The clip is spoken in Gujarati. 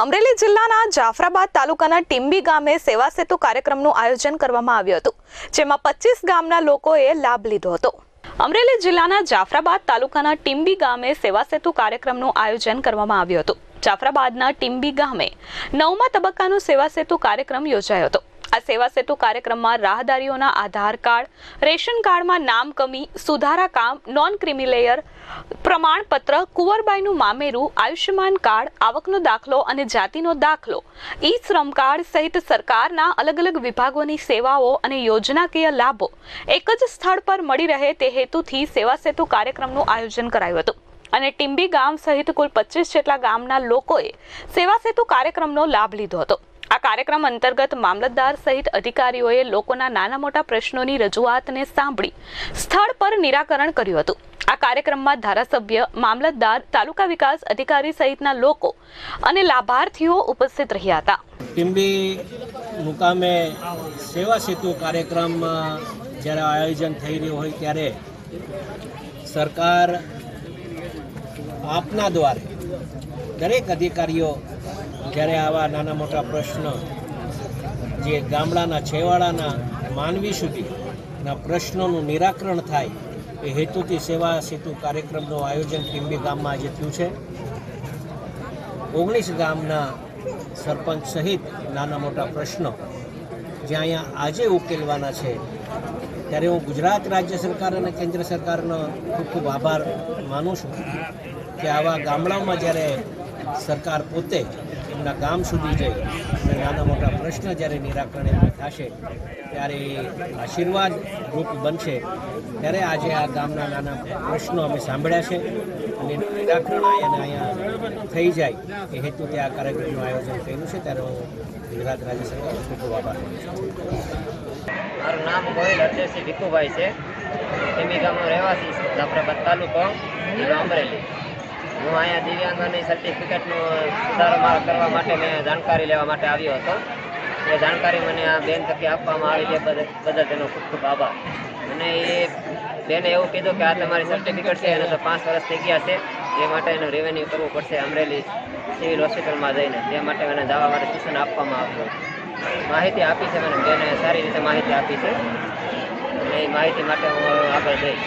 અમરેલી જિલ્લાના જાફરાબાદ તાલુકાના ટીંબી ગામે સેવા સેતુ કાર્યક્રમનું આયોજન કરવામાં આવ્યું હતું, જેમાં પચીસ ગામના લોકોએ લાભ લીધો હતો. અમરેલી જિલ્લાના જાફરાબાદ તાલુકાના ટીંબી ગામે સેવા સેતુ કાર્યક્રમનું આયોજન કરવામાં આવ્યું હતું. જાફરાબાદના ટીંબી ગામે નવમા તબક્કાનો સેવા સેતુ કાર્યક્રમ યોજાયો હતો. આ સેવા સેતુ કાર્યક્રમમાં રાહદારીઓના આધાર કાર્ડ, રેશન કાર્ડમાં નામ કમી, સુધારા કામ નોન ક્રિમિલેયર પ્રમાણપત્ર, કુંવરબાઈનું મામેરું, આયુષ્યમાન કાર્ડ, આવકનો દાખલો અને જાતિનો દાખલો. ઈ શ્રમ કાર્ડ સહિત સરકારના અલગ અલગ વિભાગોની સેવાઓ અને યોજનાકીય લાભો એક જ સ્થળ પર મળી રહે તે હેતુથી સેવા સેતુ કાર્યક્રમનું આયોજન કરાયું હતું. અને ટીમ્બી ગામ સહિત કુલ પચીસ જેટલા ગામના લોકોએ સેવા સેતુ કાર્યક્રમનો લાભ લીધો હતો. આ કાર્યક્રમ અંતર્ગત મામલતદાર સહિત અધિકારીઓએ લોકોના નાના મોટા પ્રશ્નોની રજૂઆતને સાંભળી સ્થળ પર નિરાકરણ કર્યું હતું. આ કાર્યક્રમમાં ધારાસભ્ય, મામલતદાર, તાલુકા વિકાસ અધિકારી સહિતના લોકો અને લાભાર્થીઓ ઉપસ્થિત રહ્યા હતા. ટીમ્બી મુકામે સેવા સેતુ કાર્યક્રમ જ્યારે આયોજન થઈ રહ્યું હોય ત્યારે સરકાર આપના દ્વારે દરેક અધિકારીઓ જ્યારે આવા નાના મોટા પ્રશ્ન જે ગામડાના, છેવાડાના, માનવી સુધીના પ્રશ્નોનું નિરાકરણ થાય, એ હેતુથી સેવા સેતુ કાર્યક્રમનું આયોજન ટીમ્બી ગામમાં આજે થયું છે. ઓગણીસ ગામના સરપંચ સહિત નાના મોટા પ્રશ્નો જે અહીંયા આજે ઉકેલવાના છે, ત્યારે હું ગુજરાત રાજ્ય સરકાર અને કેન્દ્ર સરકારનો ખૂબ ખૂબ આભાર માનું છું કે આવા ગામડાઓમાં જ્યારે સરકાર પોતે એમના ગામ સુધી જઈ અને નાના મોટા પ્રશ્ન જ્યારે નિરાકરણ થશે, ત્યારે આશીર્વાદ રૂપ બનશે. ત્યારે આજે આ ગામના નાના પ્રશ્નો અમે સાંભળ્યા છે અને નિરાકરણ અને અહીંયા થઈ જાય એ હેતુથી આ કાર્યક્રમનું આયોજન કર્યું છે. ત્યારે હું ગુજરાત રાજ્ય સરકાર ખૂબ ખૂબ આભાર મારું નામ ગોયલ અરજેશી ભીખુભાઈ છે. તેમી ગામનો રહેવાસી છે. જાફરાબાદ તાલુકો અમરેલી. હું અહીંયા દિવ્યાંગોની સર્ટિફિકેટનું સુધારો કરવા માટે મેં જાણકારી લેવા માટે આવ્યો હતો. એ જાણકારી મને આ બેન થકી આપવામાં આવી છે. બદલ તેનો ખૂબ ખૂબ આભાર. અને એ બેને એવું કીધું કે આ તમારી સર્ટિફિકેટ છે, એને તો પાંચ વર્ષ થઈ ગયા છે. એ માટે એનું રેવન્યુ કરવું પડશે અમરેલી સિવિલ હોસ્પિટલમાં જઈને. તે માટે મને દાવા માટે સૂચન આપવામાં આવ્યું. માહિતી આપી છે મને. બેને સારી રીતે માહિતી આપી છે. અને એ માહિતી માટે હું આગળ જઈશ.